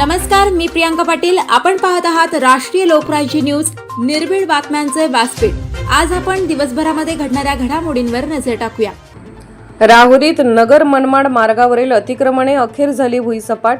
नमस्कार मी प्रियांका पाटील. आपण पाहत आहात राष्ट्रीय लोकराज्य न्यूज. निर्भीड बातम्यांचे व्यासपीठ. आज आपण दिवसभरामध्ये घडणाऱ्या घडामोडींवर नजर टाकूया. राहुरीत नगर मनमाड मार्गावरील अतिक्रमणे अखेर झाली भुईसपाट.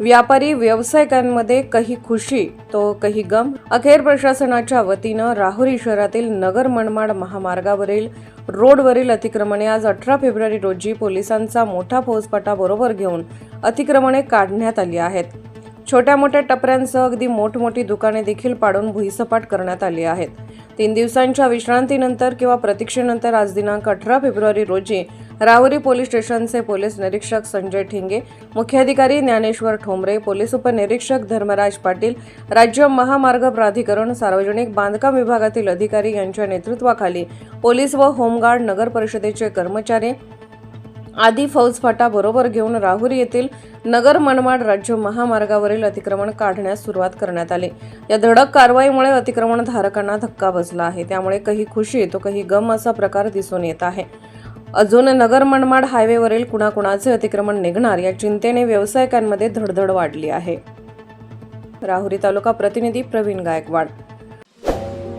व्यापारी व्यावसायिकांमध्ये काही खुशी तो काही गम. अखेर प्रशासनाच्या वतीनं राहुरी शहरातील नगर मनमाड महामार्गावरील रोडवरील अतिक्रमणे आज अठरा फेब्रुवारी रोजी पोलिसांचा मोठा फौजपाटा बरोबर घेऊन अतिक्रमणे काढण्यात आली आहेत. छोट्या मोठ्या टपऱ्यांसह अगदी मोठमोठी दुकाने देखील पाडून भुईसपाट करण्यात आली आहेत. तीन दिवसांच्या विश्रांतीनंतर किंवा प्रतीक्षेनंतर आज दिनांक अठरा फेब्रुवारी रोजी राहुरी पोलीस स्टेशनचे पोलीस निरीक्षक संजय ठिंगे मुख्याधिकारी ज्ञानेश्वर ठोंबरे पोलीस उपनिरीक्षक धर्मराज पाटील राज्य महामार्ग प्राधिकरण सार्वजनिक बांधकाम विभागातील अधिकारी यांच्या नेतृत्वाखाली पोलीस व होमगार्ड नगर परिषदेचे कर्मचारी आदी फौजफाटा बरोबर घेऊन राहुरी येथील नगर मनमाड राज्य महामार्गावरील अतिक्रमण काढण्यास सुरुवात करण्यात आली. या धडक कारवाईमुळे अतिक्रमण धारकांना धक्का बसला आहे. त्यामुळे काही खुशी तो काही गम असा प्रकार दिसून येत आहे. अजून नगर मनमाड हायवेवरील कुणाकुणाचे अतिक्रमण निघणार या चिंतेने व्यावसायिकांमध्ये धडधड वाढली आहे. राहुरी तालुका प्रतिनिधी प्रवीण गायकवाड.